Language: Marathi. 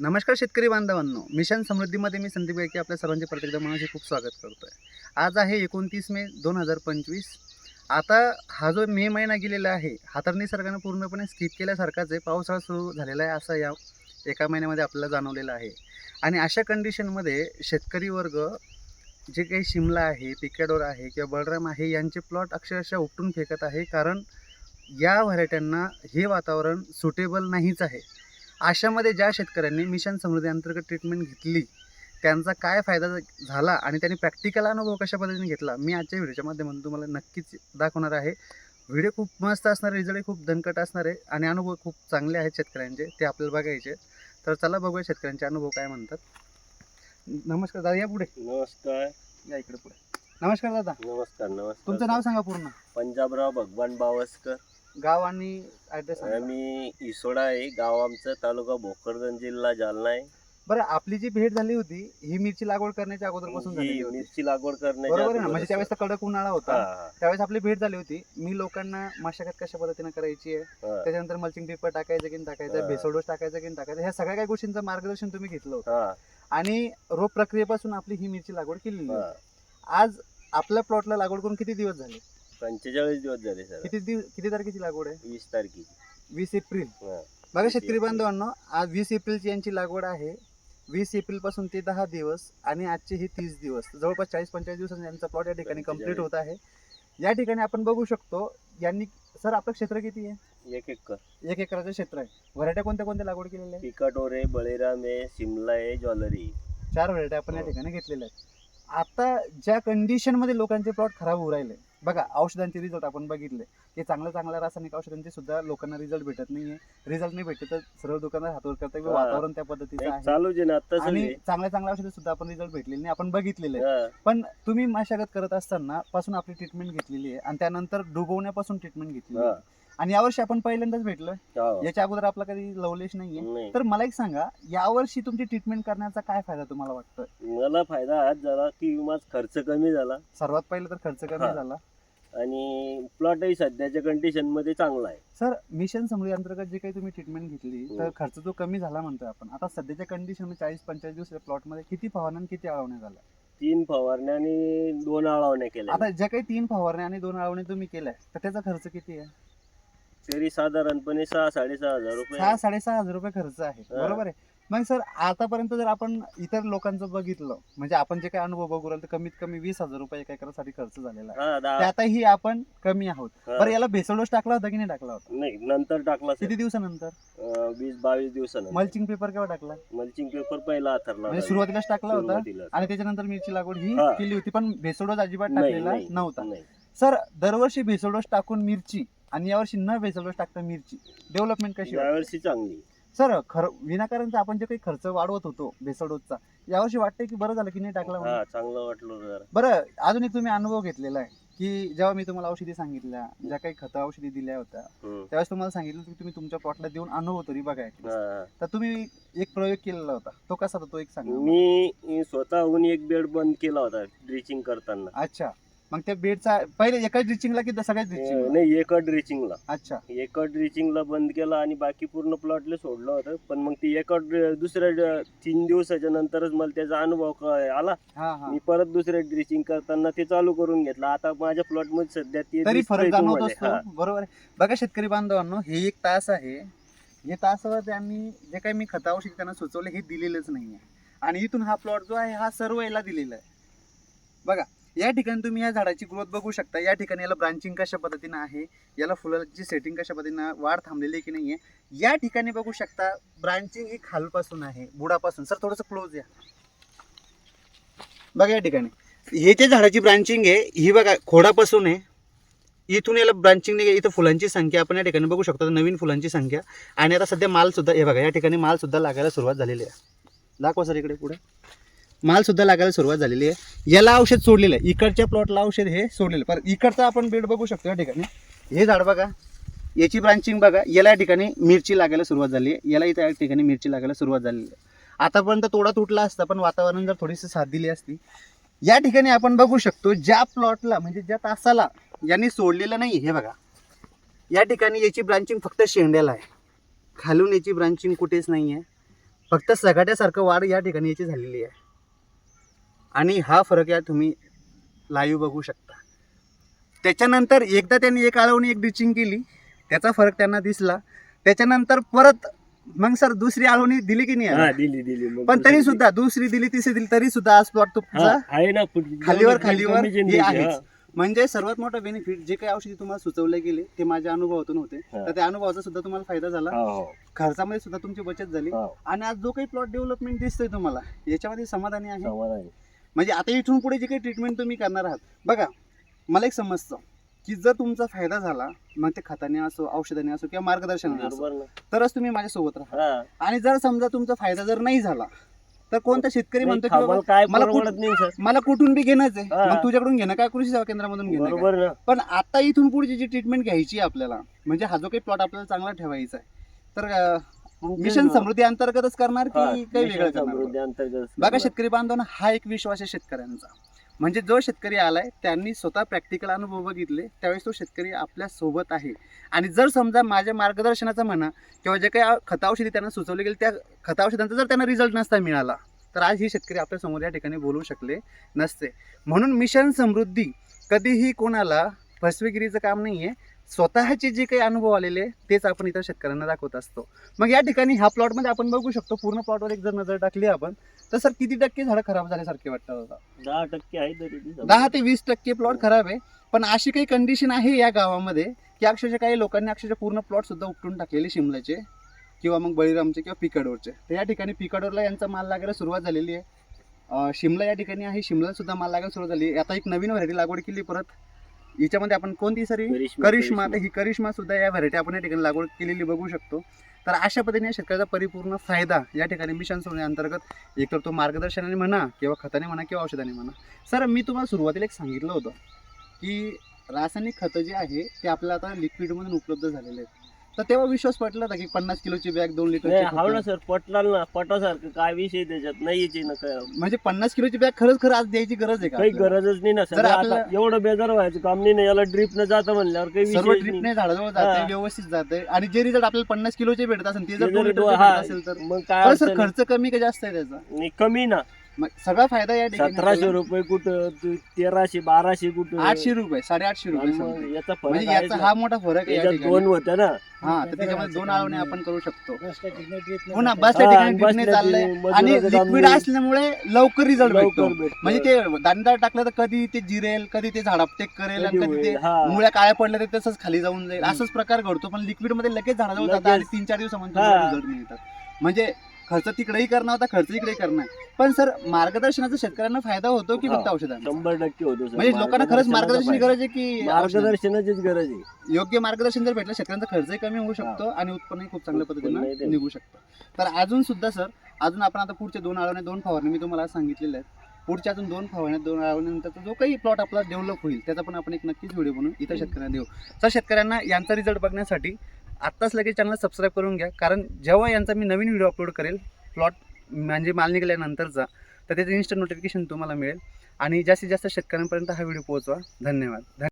नमस्कार शेतकरी बांधवांनो. मिशन समृद्धीमध्ये मी संदीप गायकी आपल्या सर्वांचे प्रत्येक मनाचे खूप स्वागत करतो आहे आज आहे एकोणतीस मे दोन हजार पंचवीस. आता हा जो मे महिना गेलेला आहे हा तर निसर्गानं पूर्णपणे स्किप केल्यासारखाच आहे. पावसाळा सुरू झालेला आहे असं या एका महिन्यामध्ये आपल्याला जाणवलेलं आहे. आणि अशा कंडिशनमध्ये शेतकरी वर्ग जे काही शिमला आहे पिकेडोर आहे किंवा बलराम आहे यांचे प्लॉट अक्षरशः उपटून फेकत आहे. कारण या व्हरायट्यांना हे वातावरण सुटेबल नाहीच आहे. अशामध्ये ज्या शेतकऱ्यांनी मिशन समृद्धी अंतर्गत ट्रीटमेंट घेतली त्यांचा काय फायदा झाला आणि त्यांनी प्रॅक्टिकल अनुभव कशा पद्धतीने घेतला मी आजच्या व्हिडिओच्या माध्यमातून तुम्हाला नक्कीच दाखवणार आहे. व्हिडिओ खूप मस्त असणार आहे रिझल्ट खूप दणकट असणार आहे आणि अनुभव खूप चांगले आहेत शेतकऱ्यांचे ते आपल्याला बघायचे. तर चला बघूया शेतकऱ्यांचे अनुभव काय म्हणतात. नमस्कार दादा या पुढे. नमस्कार. या इकडे पुढे. नमस्कार दादा. नमस्कार नमस्कार. तुमचं नाव सांगा पूर्ण. पंजाबराव भगवान बावस्कर. गाव आणि ॲड्रेस आम्ही इसोडा आहे. गाव आमचं तालुका भोकरदन जिल्हा जालना आहे. बरं आपली जी भेट झाली होती ही मिरची लागवड करण्याच्या अगोदरपासून झालेली ही होती. मिरची लागवड करण्याच्या बरोबर आहे ना? अगोदर म्हणजे त्यावेळेस तर कडक उन्हाळा होता. हा, त्यावेळेस आपली भेट झाली होती. मी लोकांना मशागत कशा पद्धतीने करायची आहे? हा, त्याच्यानंतर मल्चिंग पेपर टाकायचं की नाही टाकायचं. भेसोडोस टाकायचं की नाही टाकायचं? ह्या सगळ्या काही गोष्टींचं मार्गदर्शन तुम्ही घेतलं होतं. हा, आणि रोप प्रक्रियेपासून आपली ही मिरची लागवड केलेली हा. आज आपल्या प्लॉटला लागवड करून किती दिवस झाले? पंचेचाळीस दिवस झाले सर. किती दिवस किती तारखेची लागवड आहे? वीस तारखेची. वीस एप्रिल. हा. बघा शेतकरी. बांधवांनो आज वीस एप्रिलची यांची लागवड आहे. वीस एप्रिलपासून ते दहा दिवस आणि आजचे हे तीस दिवस. जवळपास चाळीस पंचेचाळीस दिवसांचा यांचा प्लॉट या ठिकाणी कंप्लीट होत आहे. या ठिकाणी आपण बघू शकतो यांनी सर आपलं क्षेत्र किती आहे? एक एकर. एक एकराचं क्षेत्र आहे. व्हरायट्या कोणत्या कोणत्या लागवड केलेल्या आहे पिकाटोर आहे बळीराम आहे शिमला आहे ज्वेलरी चार व्हरायट्या आपण या हो. ठिकाणी घेतलेल्या आहेत. आता ज्या कंडिशनमध्ये लोकांचे प्लॉट खराब होऊ राहिले बघा औषधांचे रिझल्ट आपण बघितले की चांगल्या चांगल्या रासायनिक औषधांचे सुद्धा लोकांना रिझल्ट भेटत नाहीये रिझल्ट नाही भेटत तर सर्व दुकानात हातवर करता हा. वातावरण त्या पद्धतीचं आहे चालू जे ना आणि. चांगल्या चांगल्या औषधे सुद्धा आपण रिझल्ट भेटलेले नाही आपण बघितलेले आहे. पण तुम्ही मशागत करत असताना पासून आपली ट्रीटमेंट घेतलेली आहे आणि त्यानंतर डुबवण्यापासून ट्रीटमेंट घेतलेली आहे आणि यावर्षी आपण पहिल्यांदाच भेटलोय. हो. याच्या अगोदर आपला कधी लवलेश नाहीये. नाही. तर मला एक सांगा यावर्षी तुमची ट्रीटमेंट करण्याचा काय फायदा तुम्हाला वाटतोय? मला फायदा हाच झाला की माझा खर्च कमी झाला. सर्वात पहिलं तर खर्च कमी हा. झाला. आणि प्लॉटही सध्याच्या कंडिशनमध्ये चांगला आहे. सर मिशन समृद्धी अंतर्गत जे काही तुम्ही ट्रीटमेंट घेतली हो. तर खर्च जो कमी झाला म्हणतोय आपण आता सध्याच्या कंडिशनमध्ये चाळीस पंचेचाळीस दिवस प्लॉटमध्ये किती फवारण्या आणि किती अळवण्या झाल्या? तीन फवारण्या आणि दोन आळवण्या केल्या. आता ज्या काही तीन फवारण्या आणि दोन अळवण्या तुम्ही केल्या तर त्याचा खर्च किती आहे? तरी साधारणपणे सहा साडेसहा हजार रुपये सहा साडेसहा हजार रुपये खर्च आहे हा. बरोबर आहे मग सर आतापर्यंत जर आपण इतर लोकांचं बघितलं म्हणजे आपण जे काही अनुभव बघू राहिलो तर कमीत कमी वीस हजार रुपये एका एकरासाठी खर्च झालेला आहे हा दहा त्यातही आपण कमी आहोत हा. बरं याला भेसळडोस टाकला होता की नाही टाकला होता नाही नंतर टाकला. किती दिवसानंतर अं, वीस बावीस दिवसानंतर मल्चिंग पेपर केव्हा टाकला मल्चिंग पेपर पहिला हातरला म्हणजे सुरुवातीलाच टाकला होता सुरुवातीला. आणि त्याच्यानंतर मिरची लागवड ही हा. केली होती पण भेसळडोस अजिबात नाही, टाकलेला नाही, नव्हता नाही. सर दरवर्षी भेसळडोस टाकून मिरची आणि यावर्षी न भेसळडोस टाकता मिरची डेव्हलपमेंट कशी? यावर्षी चांगली सर खर विनाकारणचा आपण जे काही खर्च वाढवत होतो भेसळडोसचा यावर्षी वाटतंय की बरं झालं की नाही टाकला म्हणून? हा चांगलं वाटलं जरा बरं अजून एक तुम्ही अनुभव घेतलेला आहे की जेव्हा मी तुम्हाला औषधी सांगितल्या ज्या काही खतं औषधी दिल्या होत्या हम्म. त्यावेळेस तुम्हाला सांगितलं की तुम्ही तुमच्या प्लॉटला देऊन अनुभव तरी बघा at least. हा, हा. तर तुम्ही एक प्रयोग केलेला होता तो कसा होता तो एक सांगा मी स्वतःहून एक बेड बंद केला होता ड्रिचिंग करताना अच्छा मग त्या बेडचा पहिले एकाच ड्रिचिंगला की सगळ्याच अं, ड्रिचिंग नाही एका ड्रिचिंगला अच्छा. एका ड्रिचिंगला बंद केला आणि बाकी पूर्ण प्लॉटला सोडलं होतं. पण मग ती एका ड्र- दुसऱ्या ड- तीन दिवसाच्या नंतरच मला त्याचा अनुभव क- आला. हा हा. मी परत दुसऱ्या ड्रिचिंग करताना ते चालू करून घेतलं. आता माझ्या प्लॉटमध्ये सध्या ते तरी दिसतंय फरक जाणवत तुम्हाला. हा. असतो बरोबर आहे. बघा शेतकरी बांधवांनो हे एक तास आहे. हे तासावर त्यांनी जे काही मी खता औषध त्यांना सुचवले हे दिलेलंच नाही आहे आणि इथून हा प्लॉट जो आहे हा सर्व याला दिलेला आहे. बघा. या ठिकाणी तुम्ही या झाडाची ग्रोथ बघू शकता. या ठिकाणी याला ब्रांचिंग कशा पद्धतीनं आहे? याला फुलाची सेटिंग कशा पद्धतीनं वाढ थांबलेली आहे की नाही आहे या ठिकाणी बघू शकता ब्रांचिंग ही खालपासून आहे बुडापासून. सर थोडंसं क्लोज या. बघा या ठिकाणी. हे जे झाडाची ब्रांचिंग आहे ही बघा खोडापासून आहे. इथून याला ब्रांचिंग नाही इथं फुलांची संख्या आपण या ठिकाणी बघू शकतो. नवीन फुलांची संख्या. आणि आता सध्या मालसुद्धा हे बघा या ठिकाणी मालसुद्धा लागायला सुरुवात झालेली आहे. दाखवा सर इकडे पुढे. मालसुद्धा लागायला सुरुवात झालेली आहे. याला औषध सोडलेलं आहे. इकडच्या प्लॉटला औषध हे सोडलेलं पर इकडचा आपण बेड बघू शकतो या ठिकाणी. हे झाड बघा. याची ब्रांचिंग बघा. याला या ठिकाणी मिरची लागायला सुरुवात झाली आहे. याला इथं या ठिकाणी मिरची लागायला सुरुवात झालेली आहे. आतापर्यंत तोडा तुटला असता पण वातावरण जर थोडीशी साथ दिली असती या ठिकाणी आपण बघू शकतो ज्या प्लॉटला म्हणजे ज्या तासाला यांनी सोडलेलं नाही हे बघा. या ठिकाणी याची ब्रांचिंग फक्त शेंड्याला आहे. खालून याची ब्रांचिंग कुठेच नाही आहे फक्त सगाट्यासारखं वाढ या ठिकाणी याची झालेली आहे. आणि हा फरक या तुम्ही लाईव्ह बघू शकता त्याच्यानंतर एकदा त्यांनी एक आळवणी एक डिचिंग केली त्याचा फरक त्यांना दिसला त्याच्यानंतर परत मग सर दुसरी आळवणी दिली की नाही हा? दिली दिली पण तरी सुद्धा दुसरी दिली तिसरी दिली तरी सुद्धा आज प्लॉट. तुमचा आहे खालीवर खालीवर हे हा. आहेच. म्हणजे सर्वात मोठा बेनिफिट जे काही औषधी तुम्हाला सुचवले गेले ते माझ्या अनुभवातून होते. तर त्या अनुभवाचा सुद्धा तुम्हाला फायदा झाला हो, हो, खर्चामध्ये सुद्धा तुमची बचत झाली हो. आणि आज जो काही प्लॉट डेव्हलपमेंट दिसतोय तुम्हाला याच्यामध्ये आहे समाधान आहे. म्हणजे आता इथून पुढे जे काही ट्रीटमेंट तुम्ही करणार आहात बघा मला एक समजतं की जर तुमचा फायदा झाला मग ते खताने असो औषधाने असो किंवा मार्गदर्शनाने असो तरच तुम्ही माझ्यासोबत राहा. आणि जर समजा तुमचा फायदा जर नाही झाला तर कोणता शेतकरी म्हणतो की मला मला कुठून बी घेणंच आहे. मग तुझ्याकडून घेणं काय? कृषी सेवा केंद्रामधून घेणं पण आता इथून पुढची जी ट्रीटमेंट घ्यायची आहे आपल्याला म्हणजे हा जो काही प्लॉट आपल्याला चांगला ठेवायचा आहे तर मिशन समृद्धी अंतर्गतच करणार हा, की काही वेगळं करणार? अंतर्गत बघा शेतकरी बांधवांना हा एक विश्वास आहे शेतकऱ्यांचा. म्हणजे जो शेतकरी आलाय त्यांनी स्वतः प्रॅक्टिकल अनुभव बघितले त्यावेळेस तो शेतकरी आपल्यासोबत आहे. आणि जर समजा माझ्या मार्गदर्शनाचा म्हणा किंवा जे काही खतावषधी त्यांना सुचवले गेले त्या खतावषधांचा जर त्यांना रिझल्ट नसता मिळाला तर आज ही शेतकरी आपल्यासमोर या ठिकाणी बोलू शकले नसते. म्हणून मिशन समृद्धी कधीही कोणाला फसवेगिरीचं काम नाही आहे स्वतःचे जे काही अनुभव आलेले तेच आपण इतर शेतकऱ्यांना दाखवत असतो. मग या ठिकाणी ह्या प्लॉटमध्ये आपण बघू शकतो पूर्ण प्लॉटवर एक जर नजर टाकली आपण तर सर किती टक्के झाडं खराब झाल्यासारखे वाटतात आता? दहा टक्के आहे दहा ते वीस टक्के प्लॉट खराब आहे. पण अशी काही कंडिशन आहे या गावामध्ये की अक्षरशः काही लोकांनी अक्षरशः पूर्ण प्लॉट सुद्धा उपटून टाकलेले शिमल्याचे किंवा मग बळीरामचे किंवा पिकाडोरचे. तर या ठिकाणी पिकाडोरला यांचा माल लागायला सुरुवात झालेली आहे. शिमला या ठिकाणी आहे शिमला सुद्धा माल लागायला सुरुवात झाली. आता एक नवीन व्हरायटी लागवड केली परत. याच्यामध्ये आपण कोणती सरी? करिश्मा करिश्मा. तर ही करिश्मा सुद्धा या व्हरायटी आपण या ठिकाणी लागवड केलेली बघू शकतो. तर अशा पद्धतीने शेतकऱ्याचा परिपूर्ण फायदा या ठिकाणी मिशन सोडण्या अंतर्गत एक तर तो मार्गदर्शनाने म्हणा किंवा खताने म्हणा किंवा औषधाने म्हणा. सर मी तुम्हाला सुरुवातीला एक सांगितलं होतं की रासायनिक खतं जे आहे ते आपल्याला आता लिक्विडमधून उपलब्ध झालेले आहेत. तर तेव्हा विश्वास पटला होता की पन्नास किलोची बॅग दोन नाही लिटर हाव ना सर पटला ना पटासारखं काय विषय त्याच्यात? नाही यायची ना काय? म्हणजे पन्नास किलोची बॅग खरंच खरं आज द्यायची गरज आहे का? काही आपल्याला? गरजच नाही ना जर सर आता आपल्याला- एवढं बेजार व्हायचं काम नाही ना याला ड्रिप न जातं म्हणल्यावर काही सर्व विषय ट्रिपने नाही. झाडाजवळ जाते हा. व्यवस्थित जाते आणि जे रिझल्ट आपल्याला पन्नास किलोचे भेटत असेल ते जर दोन लिटरचे भेटत हा, असेल तर. मग काय सर अडचण नाही. खर्च कमी का जास्त आहे त्याचा? नाही, कमी ना. मग सगळा फायदा या ठिकाणी सतराशे आपल्याला रुपये कुठं तू तेराशे बाराशे कुठं आठशे रुपये साडेआठशे रुपये आणि मग something. याचा फरक म्हणजे आहे याचा ना. हा मोठा फरक आहे या याच्यात ठिकाणी दोन होत्या ना हा तर त्याच्यामध्ये दोन आवणे आपण करू शकतो हो ना हा, ठिकाणी बसल्या ड्रिपने चाललंय ठिकाणी आणि मजुराचं काम लिक्विड नाही. असल्यामुळे लवकर रिझल्ट भेटतो लवकर भेटतं. म्हणजे ते दांडा टाकलं तर कधी ते जिरेल कधी ते झाड अपटेक करेल आणि कधी कधी ते होईल, हा. मुळ्या काळ्या पडल्या तर तसंच खाली जाऊन जाईल असंच प्रकार घडतो पण लिक्विडमध्ये लगेच झाडाजवळ जातात लगेच. आणि तीन चार दिवसामध्ये. रिझल्ट मिळतात म्हणजे खर्च तिकडेही करणं होता खर्च इकडे करणं आहे. पण सर मार्गदर्शनाचा शेतकऱ्यांना फायदा होतो की फक्त. औषधांचा शंभर टक्के होतो सर. म्हणजे लोकांना खरंच मार्गदर्शनाची फायदा. गरज आहे की औषधांची? मार्गदर्शनाचीच गरज आहे योग्य मार्गदर्शन जर भेटलं शेतकऱ्यांचा खर्चही कमी होऊ शकतो आणि उत्पन्नही खूप चांगल्या उत्पन्नही पद्धतीनं ते- निघू शकतं तर अजून सुद्धा सर अजून आपण आता पुढचे दोन आळवणे दोन फवारणी मी तुम्हाला आज सांगितलेले आहेत पुढच्या अजून दोन फवारण्या दोन आळवण्यानंतर जो काही प्लॉट आपला डेव्हलप होईल त्याचा पण आपण एक नक्कीच व्हिडिओ बनवून इतर शेतकऱ्यांना देऊ तर शेतकऱ्यांना यांचा रिझल्ट बघण्यासाठी आत्ताच लगेच चॅनल सबस्क्राईब करून घ्या. कारण जेव्हा यांचा मी नवीन व्हिडिओ अपलोड करेल प्लॉट म्हणजे माल निघाल्यानंतरचा तर त्याचं इन्स्टंट नोटिफिकेशन तुम्हाला मिळेल. आणि जास्तीत जास्त शेतकऱ्यांपर्यंत हा व्हिडिओ पोहोचवा. धन्यवाद.